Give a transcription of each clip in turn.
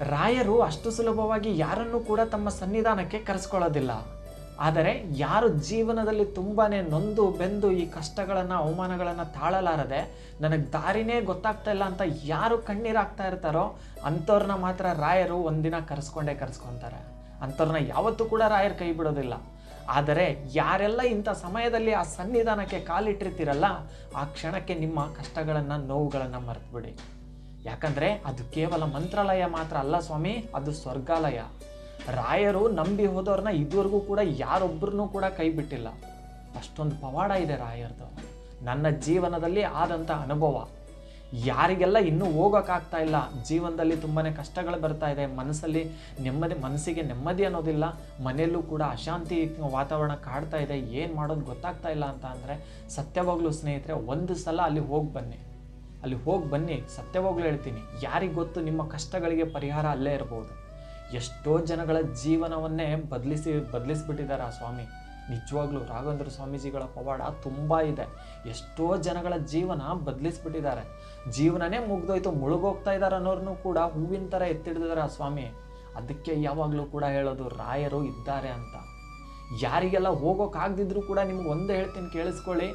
ರಾಯರು ಅಷ್ಟು ಸುಲಭವಾಗಿ ಯಾರನ್ನೂ ಕೂಡ ತಮ್ಮ ಸನ್ನಿಧಾನಕ್ಕೆ ಕರೆಸ್ಕೊಳ್ಳೋದಿಲ್ಲ. ಆದರೆ ಯಾರು ಜೀವನದಲ್ಲಿ ತುಂಬಾ ನೊಂದು ಬೆಂದು ಈ ಕಷ್ಟಗಳನ್ನು, ಅವಮಾನಗಳನ್ನು ತಾಳಲಾರದೆ ನನಗೆ ದಾರಿನೇ ಗೊತ್ತಾಗ್ತಾ ಇಲ್ಲ ಅಂತ ಯಾರು ಕಣ್ಣೀರಾಗ್ತಾ ಇರ್ತಾರೋ ಅಂಥವ್ರನ್ನ ಮಾತ್ರ ರಾಯರು ಒಂದಿನ ಕರೆಸ್ಕೊಂಡೇ ಕರೆಸ್ಕೊತಾರೆ. ಅಂಥವ್ರನ್ನ ಯಾವತ್ತೂ ಕೂಡ ರಾಯರು ಕೈ ಬಿಡೋದಿಲ್ಲ. ಆದರೆ ಯಾರೆಲ್ಲ ಇಂಥ ಸಮಯದಲ್ಲಿ ಆ ಸನ್ನಿಧಾನಕ್ಕೆ ಕಾಲಿಟ್ಟಿರ್ತೀರಲ್ಲ, ಆ ಕ್ಷಣಕ್ಕೆ ನಿಮ್ಮ ಕಷ್ಟಗಳನ್ನು, ನೋವುಗಳನ್ನು ಮರೆತುಬಿಡಿ. ಯಾಕಂದರೆ ಅದು ಕೇವಲ ಮಂತ್ರಾಲಯ ಮಾತ್ರ ಅಲ್ಲ ಸ್ವಾಮಿ, ಅದು ಸ್ವರ್ಗಾಲಯ. ರಾಯರು ನಂಬಿ ಹೋದವ್ರನ್ನ ಇದುವರೆಗೂ ಕೂಡ ಯಾರೊಬ್ಬರನ್ನೂ ಕೂಡ ಕೈ ಬಿಟ್ಟಿಲ್ಲ. ಅಷ್ಟೊಂದು ಪವಾಡ ಇದೆ ರಾಯರ್ದು ನನ್ನ ಜೀವನದಲ್ಲಿ ಆದಂಥ ಅನುಭವ. ಯಾರಿಗೆಲ್ಲ ಇನ್ನೂ ಹೋಗೋಕ್ಕಾಗ್ತಾ ಇಲ್ಲ, ಜೀವನದಲ್ಲಿ ತುಂಬಾ ಕಷ್ಟಗಳು ಬರ್ತಾ ಇದೆ, ಮನಸ್ಸಲ್ಲಿ ನೆಮ್ಮದಿ, ಮನಸ್ಸಿಗೆ ನೆಮ್ಮದಿ ಅನ್ನೋದಿಲ್ಲ, ಮನೆಯಲ್ಲೂ ಕೂಡ ಅಶಾಂತಿ ವಾತಾವರಣ ಕಾಡ್ತಾ ಇದೆ, ಏನು ಮಾಡೋದು ಗೊತ್ತಾಗ್ತಾ ಇಲ್ಲ ಅಂತ ಅಂದರೆ ಸತ್ಯವಾಗಲೂ ಸ್ನೇಹಿತರೆ, ಒಂದು ಸಲ ಅಲ್ಲಿ ಹೋಗಿ ಬನ್ನಿ. ಅಲ್ಲಿ ಹೋಗಿ ಬನ್ನಿ ಸತ್ಯವಾಗ್ಲೂ ಹೇಳ್ತೀನಿ. ಯಾರಿಗೆ ಗೊತ್ತು, ನಿಮ್ಮ ಕಷ್ಟಗಳಿಗೆ ಪರಿಹಾರ ಅಲ್ಲೇ ಇರ್ಬೋದು. ಎಷ್ಟೋ ಜನಗಳ ಜೀವನವನ್ನೇ ಬದಲಿಸಿ, ಬದಲಿಸ್ಬಿಟ್ಟಿದ್ದಾರೆ ಆ ಸ್ವಾಮಿ. ನಿಜವಾಗ್ಲೂ ರಾಘವೇಂದ್ರ ಸ್ವಾಮೀಜಿಗಳ ಪವಾಡ ತುಂಬ ಇದೆ. ಎಷ್ಟೋ ಜನಗಳ ಜೀವನ ಬದಲಿಸ್ಬಿಟ್ಟಿದ್ದಾರೆ. ಜೀವನನೇ ಮುಗ್ದೋಯ್ತು, ಮುಳುಗೋಗ್ತಾ ಇದ್ದಾರೆ ಅನ್ನೋರ್ನು ಕೂಡ ಹೂವಿನ ಥರ ಎತ್ತಿಡಿದಾರೆ ಆ ಸ್ವಾಮಿ. ಅದಕ್ಕೆ ಯಾವಾಗಲೂ ಕೂಡ ಹೇಳೋದು, ರಾಯರು ಇದ್ದಾರೆ ಅಂತ. ಯಾರಿಗೆಲ್ಲ ಹೋಗೋಕ್ಕಾಗದಿದ್ರು ಕೂಡ ನಿಮ್ಗೆ ಒಂದೇ ಹೇಳ್ತೀನಿ, ಕೇಳಿಸ್ಕೊಳ್ಳಿ.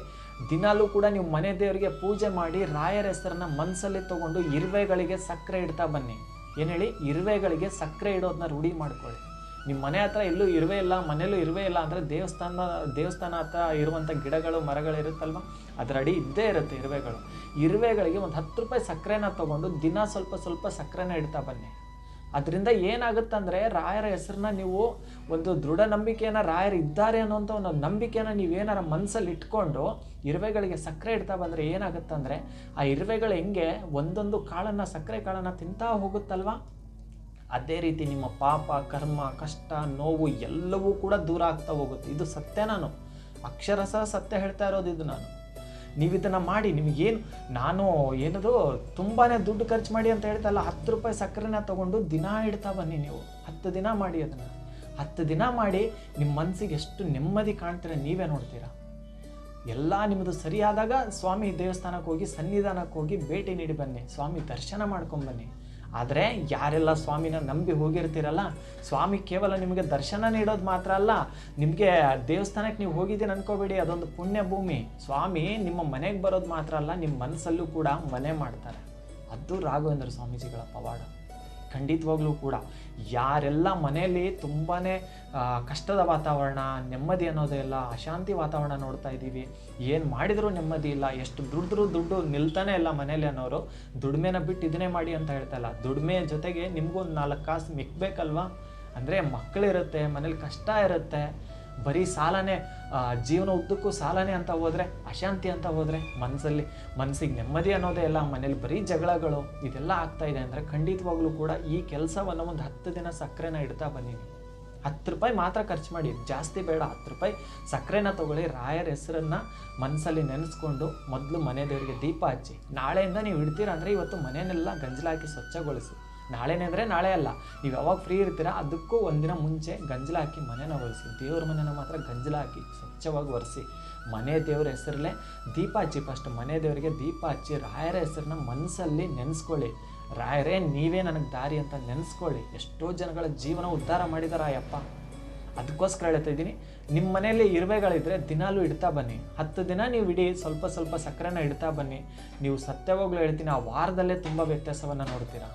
ದಿನಾಲೂ ಕೂಡ ನೀವು ಮನೆ ದೇವರಿಗೆ ಪೂಜೆ ಮಾಡಿ ರಾಯರ ಹೆಸರನ್ನ ಮನಸ್ಸಲ್ಲಿ ತಗೊಂಡು ಇರುವೆಗಳಿಗೆ ಸಕ್ಕರೆ ಇಡ್ತಾ ಬನ್ನಿ. ಏನು ಹೇಳಿ? ಇರುವೆಗಳಿಗೆ ಸಕ್ಕರೆ ಇಡೋದನ್ನ ರೂಢಿ ಮಾಡ್ಕೊಳ್ಳಿ. ನಿಮ್ಮ ಮನೆ ಹತ್ರ ಎಲ್ಲೂ ಇರುವೆ ಇಲ್ಲ ಮನೇಲೂ ಇರುವೆ ಇಲ್ಲ ಅಂದರೆ ದೇವಸ್ಥಾನ ದೇವಸ್ಥಾನ ಹತ್ರ ಇರುವಂಥ ಗಿಡಗಳು, ಮರಗಳು ಇರುತ್ತಲ್ವ? ಅದರ ಅಡಿ ಇದ್ದೇ ಇರುತ್ತೆ ಇರುವೆಗಳು. ಇರುವೆಗಳಿಗೆ ಒಂದು ಹತ್ತು ರೂಪಾಯಿ ಸಕ್ಕರೆನ ತಗೊಂಡು ದಿನ ಸ್ವಲ್ಪ ಸ್ವಲ್ಪ ಸಕ್ಕರೆನ ಇಡ್ತಾ ಬನ್ನಿ. ಅದರಿಂದ ಏನಾಗುತ್ತಂದರೆ ರಾಯರ ಹೆಸರನ್ನ ನೀವು ಒಂದು ದೃಢ ನಂಬಿಕೆಯನ್ನು ರಾಯರು ಇದ್ದಾರೆ ಅನ್ನೋಂಥ ಒಂದು ನಂಬಿಕೆನ ನೀವೇನಾರ ಮನಸ್ಸಲ್ಲಿ ಇಟ್ಕೊಂಡು ಇರುವೆಗಳಿಗೆ ಸಕ್ಕರೆ ಇಡ್ತಾ ಬಂದರೆ ಏನಾಗುತ್ತಂದರೆ ಆ ಇರುವೆಗಳು ಹೆಂಗೆ ಒಂದೊಂದು ಕಾಳನ್ನು, ಸಕ್ಕರೆ ಕಾಳನ್ನು ತಿಂತಾ ಹೋಗುತ್ತಲ್ವಾ? ಅದೇ ರೀತಿ ನಿಮ್ಮ ಪಾಪ, ಕರ್ಮ, ಕಷ್ಟ, ನೋವು ಎಲ್ಲವೂ ಕೂಡ ದೂರ ಆಗ್ತಾ ಹೋಗುತ್ತೆ. ಇದು ಸತ್ಯ ನಾನು. ಅಕ್ಷರಶಃ ಸತ್ಯ ಹೇಳ್ತಾ ಇರೋದು ಇದು ನಾನು. ನೀವು ಇದನ್ನು ಮಾಡಿ ನಿಮಗೇನು ನಾನು ಏನದು ತುಂಬಾ ದುಡ್ಡು ಖರ್ಚು ಮಾಡಿ ಅಂತ ಹೇಳ್ತಲ್ಲ, ಹತ್ತು ರೂಪಾಯಿ ಸಕ್ಕರೆನ ತೊಗೊಂಡು ದಿನ ಇಡ್ತಾ ಬನ್ನಿ ನೀವು. ಹತ್ತು ದಿನ ಮಾಡಿ ಅದನ್ನು. ಹತ್ತು ದಿನ ಮಾಡಿ ನಿಮ್ಮ ಮನಸ್ಸಿಗೆ ಎಷ್ಟು ನೆಮ್ಮದಿ ಕಾಣ್ತೀರ ನೀವೇ ನೋಡ್ತೀರಾ. ಎಲ್ಲ ನಿಮ್ಮದು ಸರಿಯಾದಾಗ ಸ್ವಾಮಿ ದೇವಸ್ಥಾನಕ್ಕೆ ಹೋಗಿ, ಸನ್ನಿಧಾನಕ್ಕೆ ಹೋಗಿ ಭೇಟಿ ನೀಡಿ ಬನ್ನಿ. ಸ್ವಾಮಿ ದರ್ಶನ ಮಾಡ್ಕೊಂಡು ಬನ್ನಿ. ಆದರೆ ಯಾರೆಲ್ಲ ಸ್ವಾಮಿನ ನಂಬಿ ಹೋಗಿರ್ತೀರಲ್ಲ, ಸ್ವಾಮಿ ಕೇವಲ ನಿಮಗೆ ದರ್ಶನ ನೀಡೋದು ಮಾತ್ರ ಅಲ್ಲ, ನಿಮಗೆ ದೇವಸ್ಥಾನಕ್ಕೆ ನೀವು ಹೋಗಿದ್ದೀನಿ ಅನ್ಕೋಬೇಡಿ, ಅದೊಂದು ಪುಣ್ಯ ಭೂಮಿ. ಸ್ವಾಮಿ ನಿಮ್ಮ ಮನೆಗೆ ಬರೋದು ಮಾತ್ರ ಅಲ್ಲ ನಿಮ್ಮ ಮನಸ್ಸಲ್ಲೂ ಕೂಡ ಮನೆ ಮಾಡ್ತಾರೆ. ಅದು ರಾಘವೇಂದ್ರ ಸ್ವಾಮೀಜಿಗಳ ಪವಾಡ. ಖಂಡಿತವಾಗ್ಲೂ ಕೂಡ ಯಾರೆಲ್ಲ ಮನೆಯಲ್ಲಿ ತುಂಬಾ ಕಷ್ಟದ ವಾತಾವರಣ, ನೆಮ್ಮದಿ ಅನ್ನೋದೇ ಇಲ್ಲ, ಅಶಾಂತಿ ವಾತಾವರಣ ನೋಡ್ತಾ ಇದ್ದೀವಿ, ಏನು ಮಾಡಿದರೂ ನೆಮ್ಮದಿ ಇಲ್ಲ, ಎಷ್ಟು ದುಡಿದ್ರೂ ದುಡ್ಡು ನಿಲ್ತಾನೆ ಇಲ್ಲ ಮನೇಲಿ ಅನ್ನೋರು, ದುಡಿಮೆನ ಬಿಟ್ಟು ಇದನ್ನೇ ಮಾಡಿ ಅಂತ ಹೇಳ್ತಾಯಿಲ್ಲ ದುಡಿಮೆ ಜೊತೆಗೆ ನಿಮಗೂ ಒಂದು ನಾಲ್ಕು ಕಾಸು ಮಿಕ್ಬೇಕಲ್ವಾ? ಅಂದರೆ ಮಕ್ಕಳಿರುತ್ತೆ ಮನೇಲಿ ಕಷ್ಟ ಇರುತ್ತೆ ಬರೀ ಸಾಲನೇ ಜೀವನ ಉದ್ದಕ್ಕೂ ಸಾಲನೇ ಅಂತ ಹೋದರೆ, ಅಶಾಂತಿ ಅಂತ ಹೋದರೆ ಮನಸ್ಸಲ್ಲಿ ಮನಸ್ಸಿಗೆ ನೆಮ್ಮದಿ ಅನ್ನೋದೇ ಇಲ್ಲ ಮನೇಲಿ ಬರೀ ಜಗಳಗಳು, ಇದೆಲ್ಲ ಆಗ್ತಾ ಇದೆ ಅಂದರೆ ಖಂಡಿತವಾಗ್ಲೂ ಕೂಡ ಈ ಕೆಲಸವನ್ನು ಒಂದು ಹತ್ತು ದಿನ ಸಕ್ಕರೆನ ಇಡ್ತಾ ಬನ್ನಿ ಹತ್ತು ರೂಪಾಯಿ ಮಾತ್ರ ಖರ್ಚು ಮಾಡಿ, ಜಾಸ್ತಿ ಬೇಡ, ಹತ್ತು ರೂಪಾಯಿ ಸಕ್ಕರೆನ ತಗೊಳ್ಳಿ, ರಾಯರ ಹೆಸರನ್ನ ಮನಸ್ಸಲ್ಲಿ ನೆನೆಸ್ಕೊಂಡು ಮೊದಲು ಮನೆ ದೇವರಿಗೆ ದೀಪ ಹಚ್ಚಿ, ನಾಳೆಯಿಂದ ನೀವು ಇಡ್ತೀರಾ ಅಂದರೆ ಇವತ್ತು ಮನೆಯನ್ನೆಲ್ಲ ಗಂಜಲಾಕಿ ಸ್ವಚ್ಛಗೊಳಿಸಿ. ನಾಳೆನೇ ಅಂದರೆ ನಾಳೆ ಅಲ್ಲ. ನೀವು ಯಾವಾಗ ಫ್ರೀ ಇರ್ತೀರಾ ಅದಕ್ಕೂ ಒಂದಿನ ಮುಂಚೆ ಗಂಜಲ ಹಾಕಿ ಮನೆನ ಒರೆಸಿ ದೇವ್ರ ಮನೆನ ಮಾತ್ರ ಗಂಜಲ ಹಾಕಿ ಸ್ವಚ್ಛವಾಗಿ ಒರೆಸಿ. ಮನೆ ದೇವ್ರ ಹೆಸರಲ್ಲೇ ದೀಪ ಹಚ್ಚಿ ಫಸ್ಟ್ ಮನೆ ದೇವರಿಗೆ ದೀಪ ಹಚ್ಚಿ ರಾಯರ ಹೆಸರನ್ನ ಮನಸ್ಸಲ್ಲಿ ನೆನೆಸ್ಕೊಳ್ಳಿ. ರಾಯರೇ, ನೀವೇ ನನಗೆ ದಾರಿ ಅಂತ ನೆನೆಸ್ಕೊಳ್ಳಿ. ಎಷ್ಟೋ ಜನಗಳ ಜೀವನ ಉದ್ಧಾರ ಮಾಡಿದಾರ ಅಯ್ಯಪ್ಪ ಅದಕ್ಕೋಸ್ಕರ ಹೇಳ್ತಾ ಇದ್ದೀನಿ ನಿಮ್ಮ ಮನೆಯಲ್ಲಿ ಇರುವೆಗಳಿದ್ರೆ ದಿನಾಲೂ ಇಡ್ತಾ ಬನ್ನಿ. ಹತ್ತು ದಿನ ನೀವು ಇಡೀ ಸ್ವಲ್ಪ ಸ್ವಲ್ಪ ಸಕ್ಕರೆನ ಇಡ್ತಾ ಬನ್ನಿ. ನೀವು ಸತ್ಯವಾಗ್ಲೂ ಹೇಳ್ತೀನಿ, ಆ ವಾರದಲ್ಲೇ ತುಂಬ ವ್ಯತ್ಯಾಸವನ್ನು ನೋಡ್ತೀರಾ.